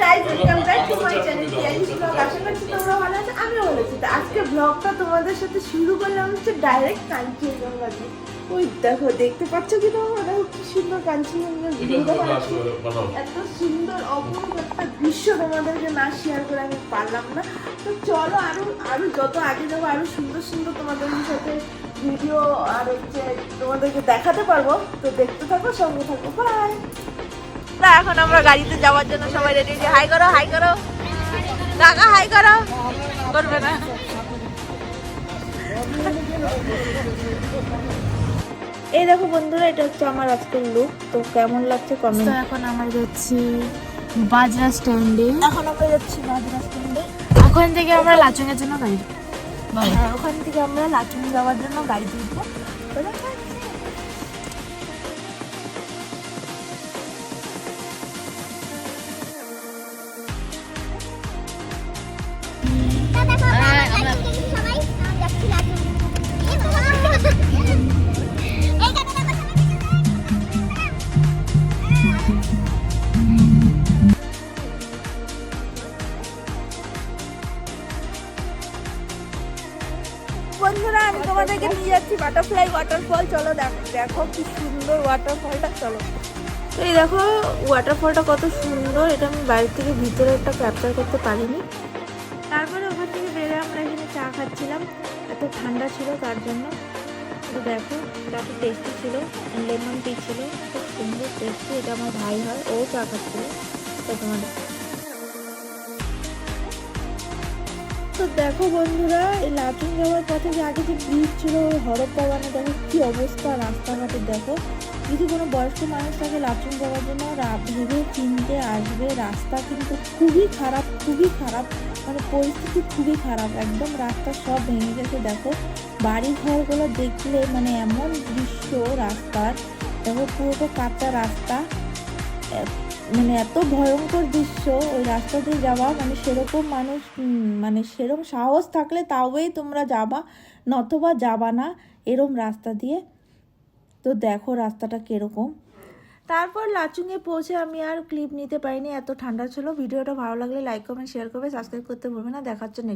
Guys welcome back to my channel টিয়ালিস blog আশা করছি তোমরা ভালো আছো আমিও ভালো আছি। তো আজকে ব্লগটা তোমাদের সাথে শুরু করলাম হচ্ছে ডাইরেক্ট দিয়ে ওই দেখো দেখতে পাচ্ছ কি তোমরা? দেখো কি সুন্দর এত সুন্দর অপূর্ব একটা দৃশ্য তোমাদেরকে না শেয়ার করে আমি পারলাম না। তো চলো আরও আরও যত আগে যাব আরও সুন্দর সুন্দর তোমাদের সাথে ভিডিও আর হচ্ছে তোমাদেরকে দেখাতে পারব। তো দেখতে থাকো সঙ্গে থাকো। বাই না এখন আমরা গাড়িতে যাওয়ার জন্য সবাই রেডি যে হাই করো হাই করো। কাকা হাই করো। করবে না। এই দেখো বন্ধুরা এটা হচ্ছে আমার আজকের লুক তো কেমন লাগছে তো কমেন্ট এখন আমরা যাচ্ছি বাজরা স্ট্যান্ডে এখন আমরা যাচ্ছি মাদ্রা স্ট্যান্ডে ওখান থেকে আমরা লাচুংয়ের জন্য গাড়ি হ্যাঁ ওখান থেকে আমরা লাচুং যাওয়ার জন্য গাড়ি তুলবো। বন্ধুরা, আমি তোমাদেরকে নিয়ে যাচ্ছি বাটারফ্লাই ওয়াটারফল চলো দেখো কি সুন্দর ওয়াটারফলটা চলো। তো এই দেখো ওয়াটারফলটা কত সুন্দর। এটা আমি বাইরে থেকে ভিতরে একটা ক্যাপচার করতে পারিনি। তারপরে ওখান থেকে বেরিয়ে, আমরা এখানে চা খাচ্ছিলাম। এত ঠান্ডা ছিল তার জন্য। তো দেখো চাটা টেস্টি ছিল লেমন টি ছিল, খুব সুন্দর টেস্টি এটা আমার ভাই হয়, ও চা খাচ্ছিল। তো তোমাদের তো দেখো বন্ধুরা, এই লাচুং যাওয়ার পথে যে আগে যে ব্রিজ ছিল হরপ্পা বানে দেখো কি অবস্থা রাস্তাঘাটে, দেখো। যদি কোনো বয়স্ক মানুষ থাকে লাচুং যাওয়ার জন্য ভেবে চিনতে আসবে, রাস্তা কিন্তু খুবই খারাপ খুবই খারাপ মানে পরিস্থিতি খুবই খারাপ। একদম রাস্তা সব ভেঙে গেছে, দেখো। বাড়ি ঘরগুলো দেখলে মানে এমন দৃশ্য রাস্তার। দেখো পুরোটা কাঁচা রাস্তা। মানে এত ভয়ঙ্কর দৃশ্য ওই রাস্তা দিয়ে যাওয়া। মানে সেরকম মানুষ মানে সেরকম সাহস থাকলে তাওই তোমরা যাবা, নতবা যাবা না এরম রাস্তা দিয়ে। তো দেখো রাস্তাটা কীরকম। তারপর লাচুঙে পৌঁছে আমি আর ক্লিপ নিতে পারিনি, এত ঠান্ডা ছিল। ভিডিওটা ভালো লাগলে লাইক কমেন্ট শেয়ার করবে। সাবস্ক্রাইব করতে ভুলবে না। দেখার জন্য